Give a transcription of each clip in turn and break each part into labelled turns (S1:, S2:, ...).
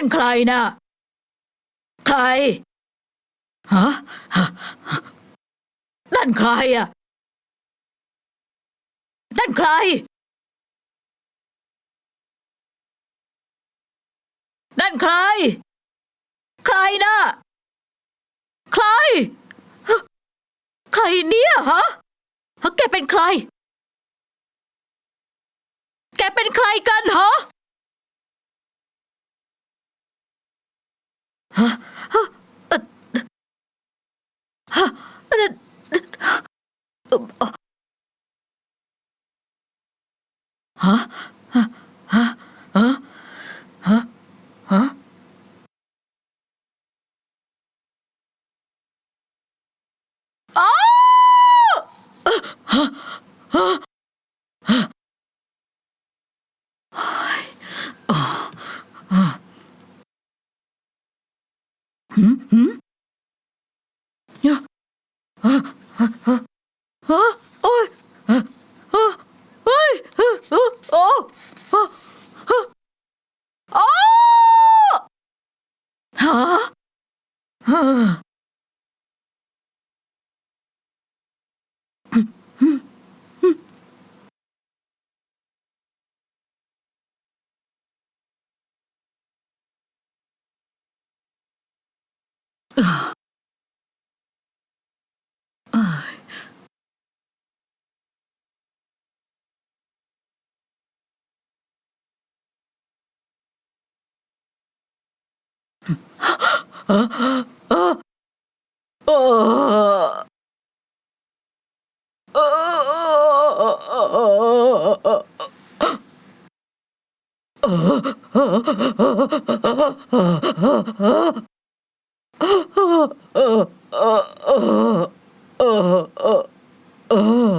S1: นั่นใครนะใคร ฮะนั่นใครอะนั่นใคร นั่นใคร ใครนะใคร ใครเนี่ยฮะฮะแกเป็นใคร แกเป็นใครกันฮะ ฮะฮะเอ่อฮะเอ่อเอ่อฮะฮะฮะฮะฮะฮะอ้าวฮะฮะฮะ หืมหืมเนี่ยฮะฮะฮะฮะโอ้ยฮะฮะเฮ้ยฮะฮะโอ้ฮะฮะโอ้ฮะฮะ เอ้ยเออเออเออ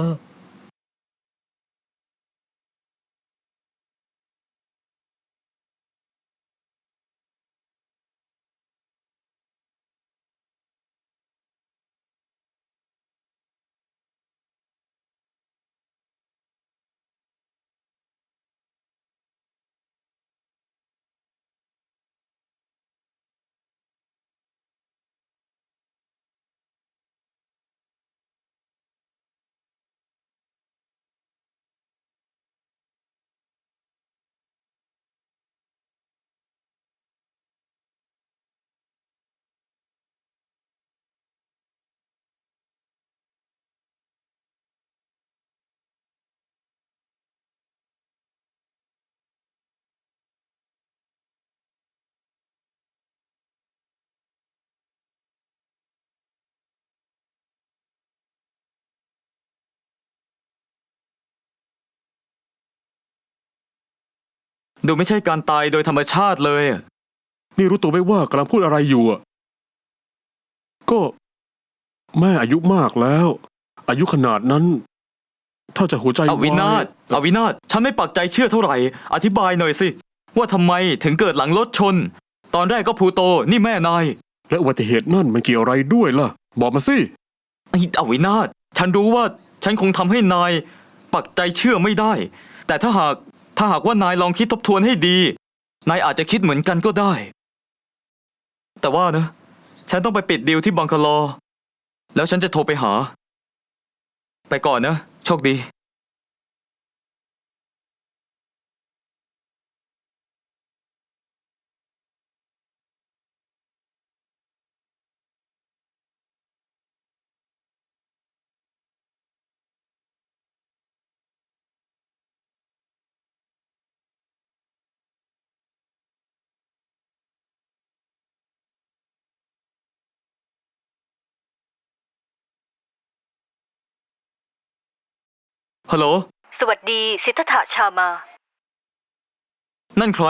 S2: ดูไม่ใช่การตายโดยธรรมชาติเลยอะ
S3: นี่รู้ตัวไหมว่ากำลังพูดอะไรอยู่อะก็ แม่อายุมากแล้ว อายุขนาดนั้น ถ้าจะหัวใจ
S2: อวินาศ
S3: วาย
S2: อวินาศฉันไม่ปักใจเชื่อเท่าไหร่ อธิบายหน่อยสิ ว่าทำไมถึงเกิดหลังรถชน ตอนแรกก็พลูโตนี่แม่นาย
S3: และอุบัติเหตุนั่นมันเกี่ยวอะไรด้วยล่ะ บอกมาสิ
S2: ไอ้อวินาศฉันรู้ว่าฉันคงทำให้นาย ปักใจเชื่อไม่ได้ แต่ถ้าหาก ถ้าหากว่านายลองคิดทบทวนให้ดี นายอาจจะคิดเหมือนกันก็ได้ แต่ว่านะ ฉันต้องไปปิดดีลที่บังคลอ แล้วฉันจะโทรไปหา ไปก่อนนะ โชคดี ฮัลโหล
S4: สวัสดีสิทธัตถะชามา
S2: นั่นใคร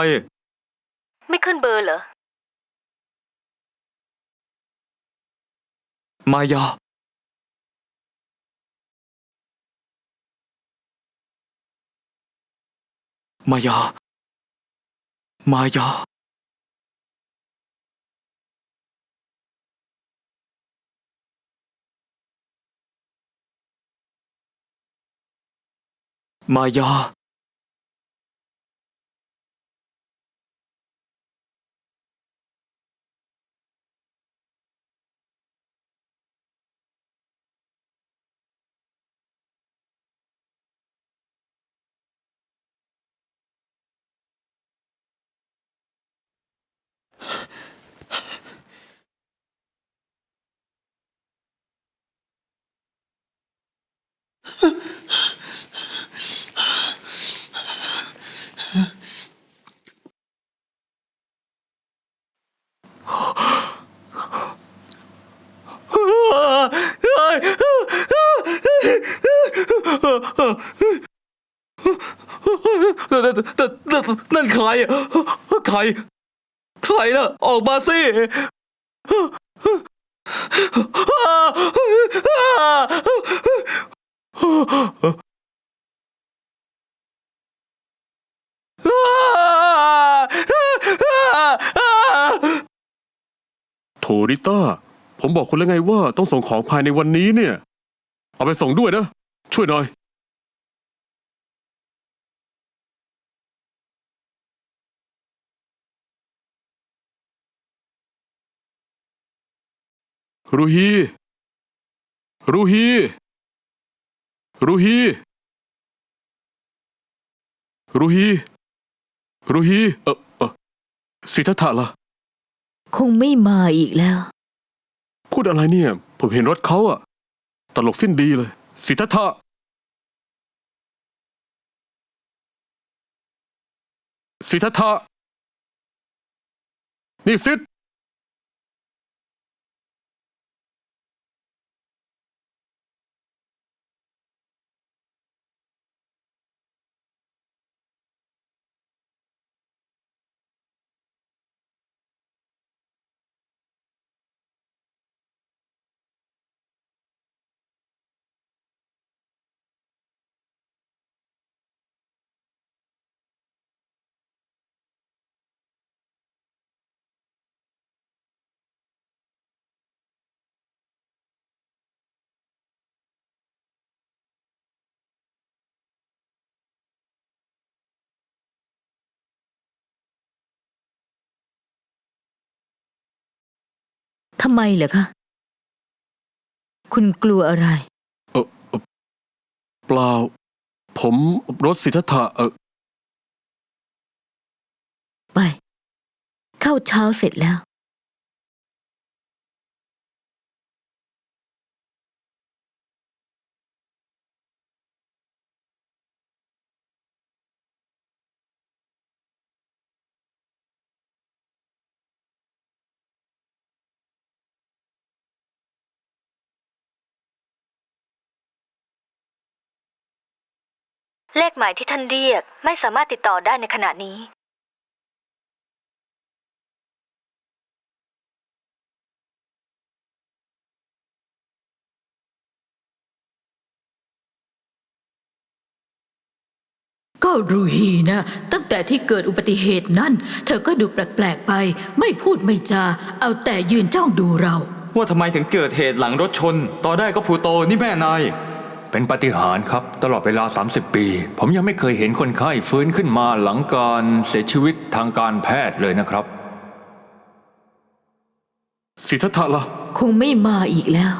S4: ไม่ขึ้นเบอร์เหรอ
S2: มายา มายา มายา mà do Huh? านั่นนั่นั่นใครอะใคร ใครน่ะ ออกมาสิ啊
S3: โถริต้า ผมบอกคุณแล้วไงว่าต้องส่งของภายในวันนี้เนี่ย เอาไปส่งด้วยนะ ช่วยหน่อย รูฮี รูฮี รูฮี รูฮี รูฮี เออเออสิทธัตถะล่ะ
S1: คงไม่มาอีกแล้ว
S3: พูดอะไรเนี่ย ผมเห็นรถเขาอะตลกสิ้นดีเลย สิทธัตถะสิทธัตถะนี่สิทธ
S1: ทำไมเหรอคะ คุณกลัวอะไร
S3: เออเอ่อเปล่า ผมรถสิทธัตถะเออ
S1: ไป เข้าเช้าเสร็จแล้ว
S4: เลขหมายที่ท่านเรียกไม่สามารถติดต่อได้ในขณะนี้
S1: ก็รูฮีนะ ตั้งแต่ที่เกิดอุบัติเหตุนั่น เธอก็ดูแปลก ๆ ไป ไม่พูดไม่จา เอาแต่ยืนจ้องดูเรา
S2: ว่าทำไมถึงเกิดเหตุหลังรถชน ตอนแรกก็พลูโตนี่แม่นาย
S5: เป็นปาฏิหาริย์ครับ ตลอดเวลา 30 ปี ผมยังไม่เคยเห็นคนไข้ฟื้นขึ้นมาหลังการเสียชีวิตทางการแพทย์เลยนะครับ
S3: สิทธัตถะล่ะ
S1: คงไม่มาอีกแล้ว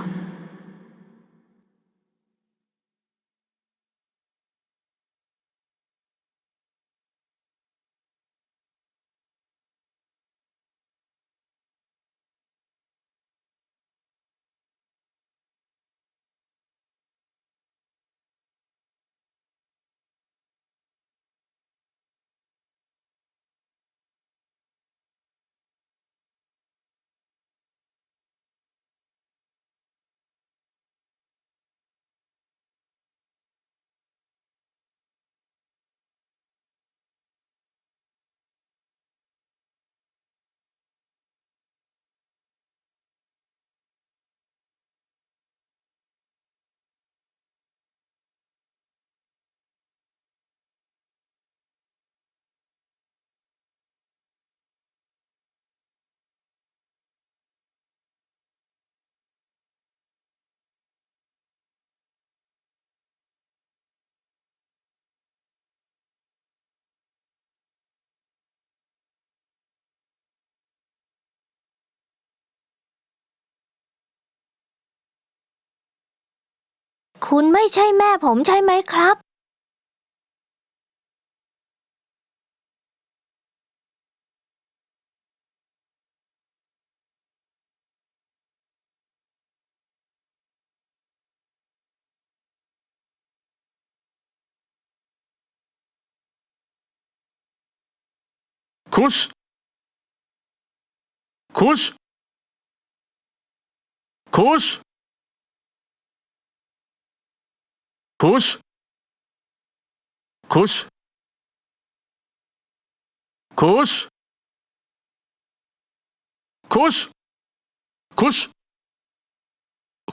S6: คุณไม่ใช่แม่ผมใช่ไหมครับ
S3: คุช คุช คุช คุช คุช คุช คุช คุช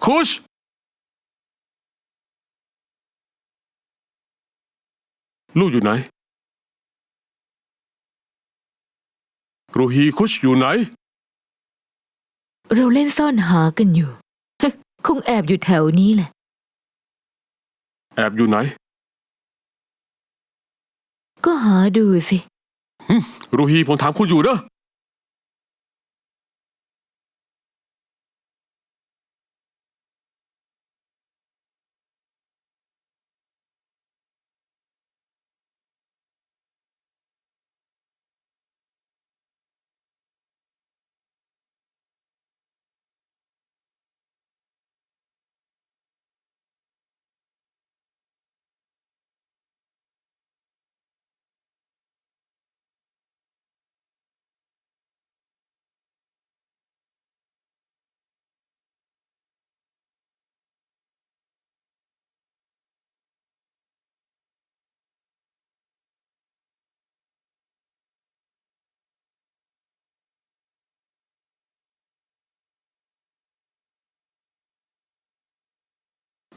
S3: คุช ลูกอยู่ไหน รูฮีคุชอยู่ไหน
S7: เราเล่นซ่อนหากันอยู่ คงแอบอยู่แถวนี้แหละ
S3: แอบอยู่ไหน
S7: ก็หาดูสิ
S3: รูฮีผมถามคุณอยู่เนอะ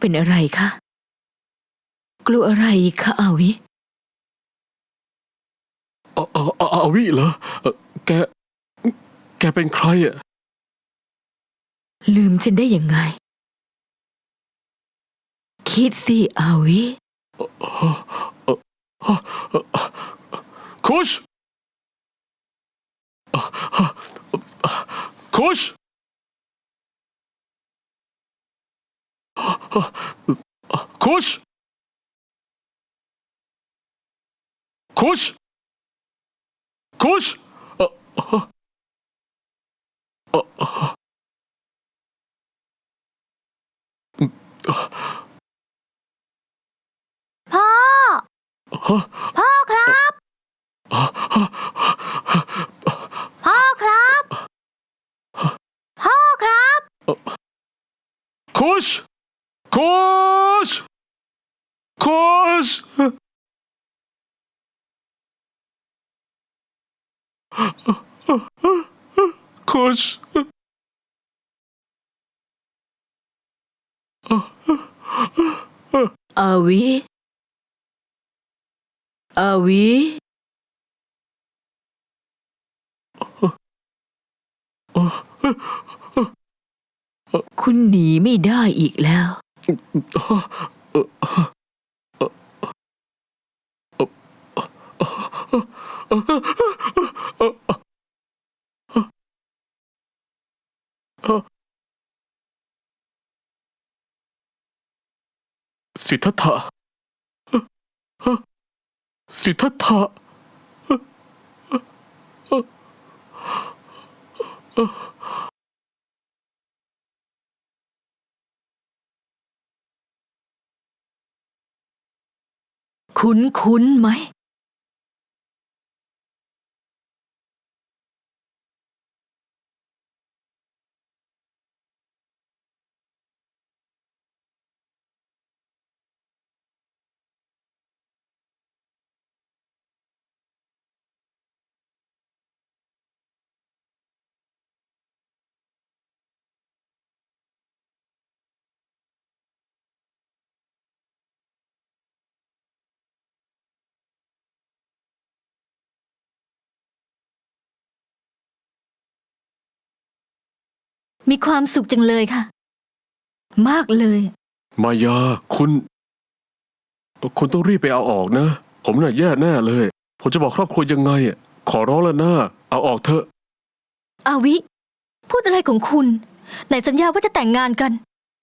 S7: เป็นอะไรคะ กลัวอะไรคะอาวิ
S3: อาอาอาอาวิเหรอเอ่อแก แกเป็นใครอะ
S7: ลืมฉันได้ยังไง คิดสิอาวิ
S3: คุช คุช Koş!
S6: Koş! Koş! Pa! Pa! คุ
S3: ช
S7: อาวิอาวิคุณหนีไม่ได้อีกแล้ว
S3: สิทธัตถะสิทธัตถะ
S7: คุ้นคุ้นไหม มีความสุขจังเลยค่ะ มากเลย
S3: มายา คุณ คุณต้องรีบไปเอาออกนะ ผมน่ะแย่แน่เลย ผมจะบอกครอบครัวยังไงอะขอร้องแล้วนะเอาออกเถอะ
S7: อาวิ พูดอะไรของคุณ ไหนสัญญาว่าจะแต่งงานกัน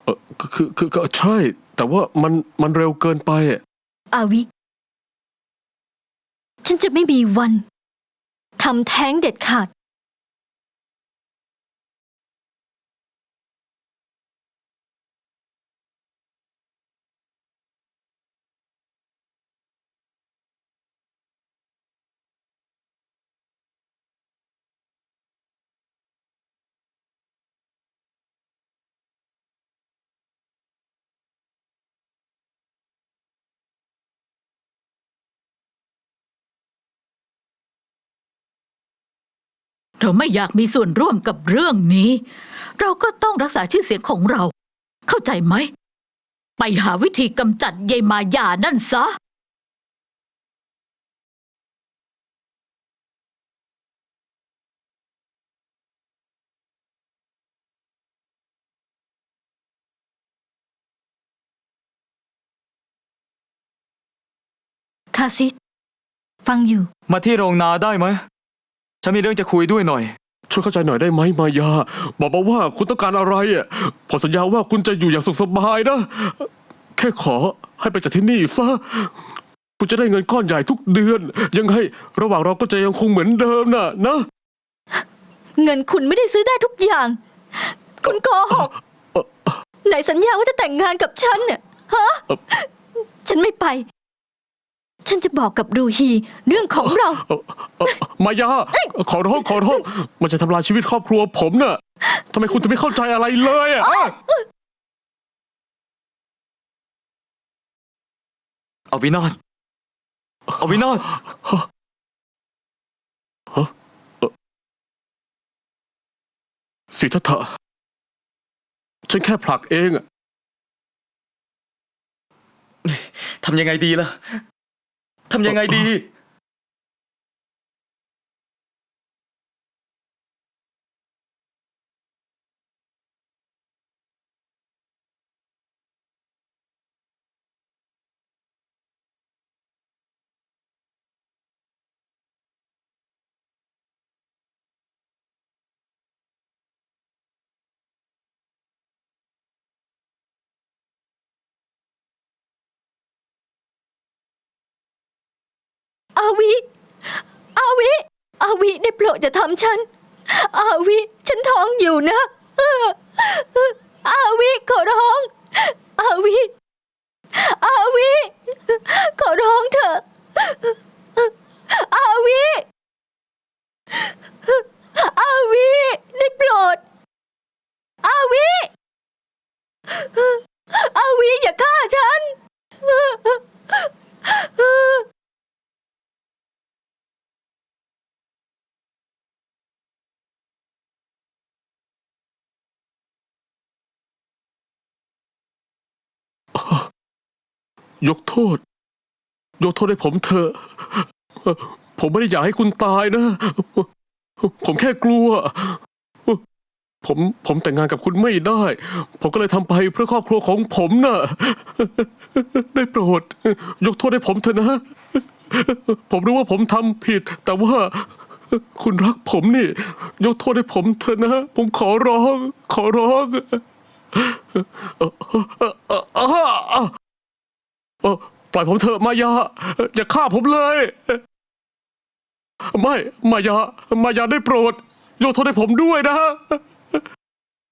S3: เออคือคือคือก็ใช่ แต่ว่ามันมันเร็วเกินไปอะ
S7: อาวิ ฉันจะไม่มีวันทำแท้งเด็ดขาด
S1: เราไม่อยากมีส่วนร่วมกับเรื่องนี้ เราก็ต้องรักษาชื่อเสียงของเรา เข้าใจไหม ไปหาวิธีกำจัดยายมายานั่นซะ
S6: คาซิดฟังอยู่
S2: มาที่โรงนาได้ไหม ฉันมีเรื่องจะคุยด้วยหน่อย
S3: ช่วยเข้าใจหน่อยได้ไหมมายา บอกมาว่าคุณต้องการอะไรอะผมสัญญาว่าคุณจะอยู่อย่างสุขสบายนะ แค่ขอให้ไปจากที่นี่ซะคุณจะได้เงินก้อนใหญ่ทุกเดือน ยังไงระหว่างเราก็จะยังคงเหมือนเดิมน่ะนะ
S6: เงินคุณไม่ได้ซื้อได้ทุกอย่าง คุณโกหกไหนสัญญาว่าจะแต่งงานกับฉันเนี่ยฮะ ฉันไม่ไป ฉันจะบอกกับรูฮีเรื่องของเรา
S3: เอ่อเอ่อมายา ขอร้องขอร้องมันจะทำลายชีวิตครอบครัวผมน่ะทำไมคุณถึงไม่เข้าใจอะไรเลยอะ
S2: เอาวินาศเอาวินาศ
S3: สิทธัตถะฉันแค่ผลักเองอะ
S2: ทำยังไงดีล่ะ ทำยังไงดี
S6: อาวิ อาวิ อาวิได้โปรดจะทำฉัน อาวิ ฉันท้องอยู่นะ อาวิขอร้อง อาวิ อาวิ ขอร้องเถอะ อาวิ อาวิ ได้โปรด อาวิ อาวิอย่าฆ่าฉัน
S3: ยกโทษ ยกโทษให้ผมเถอะ ผมไม่ได้อยากให้คุณตายนะ ผมแค่กลัว ผมผมแต่งงานกับคุณไม่ได้ ผมก็เลยทำไปเพื่อครอบครัวของผมน่ะ ได้โปรด ยกโทษให้ผมเถอะนะ ผมรู้ว่าผมทำผิด แต่ว่าคุณรักผมนี่ ยกโทษให้ผมเถอะนะ ผมขอร้อง ขอร้อง เออปล่อยผมเถอะมายาอย่าฆ่าผมเลย ไม่มายามายาได้โปรดโยกโทษให้ผมด้วยนะ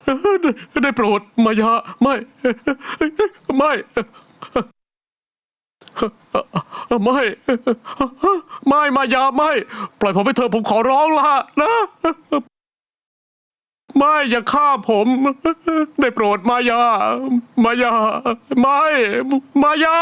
S3: ได้ได้โปรดมายาไม่ ไม่ไม่ไม่มายาไม่ ปล่อยผมไปเถอะผมขอร้องละนะ ไม่อย่าฆ่าผม ได้โปรดมายา มายา ไม่ มายา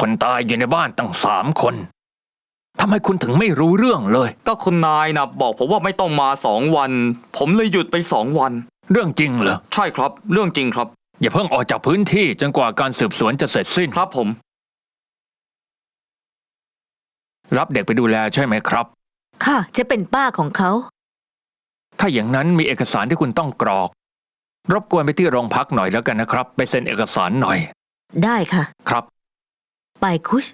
S5: คนตายอยู่ในบ้านตั้งสามคนทำไมคุณถึงไม่รู้เรื่องเลย
S2: ก็คุณนายนะบอกผมว่าไม่ต้องมาสองวัน ผมเลยหยุดไปสองวัน
S5: เรื่องจริงเหรอ
S2: ใช่ครับ เรื่องจริงครับ
S5: อย่าเพิ่งออกจากพื้นที่จนกว่าการสืบสวนจะเสร็จสิ้น
S2: ครับผม
S5: รับเด็กไปดูแลใช่ไหมครับ
S6: ค่ะจะเป็นป้าของเขา
S5: ถ้าอย่างนั้นมีเอกสารที่คุณต้องกรอก รบกวนไปที่โรงพักหน่อยแล้วกันนะครับ ไปเซ็นเอกสารหน่อย
S6: ได้ค่ะ
S5: ครับ
S6: ไปคุช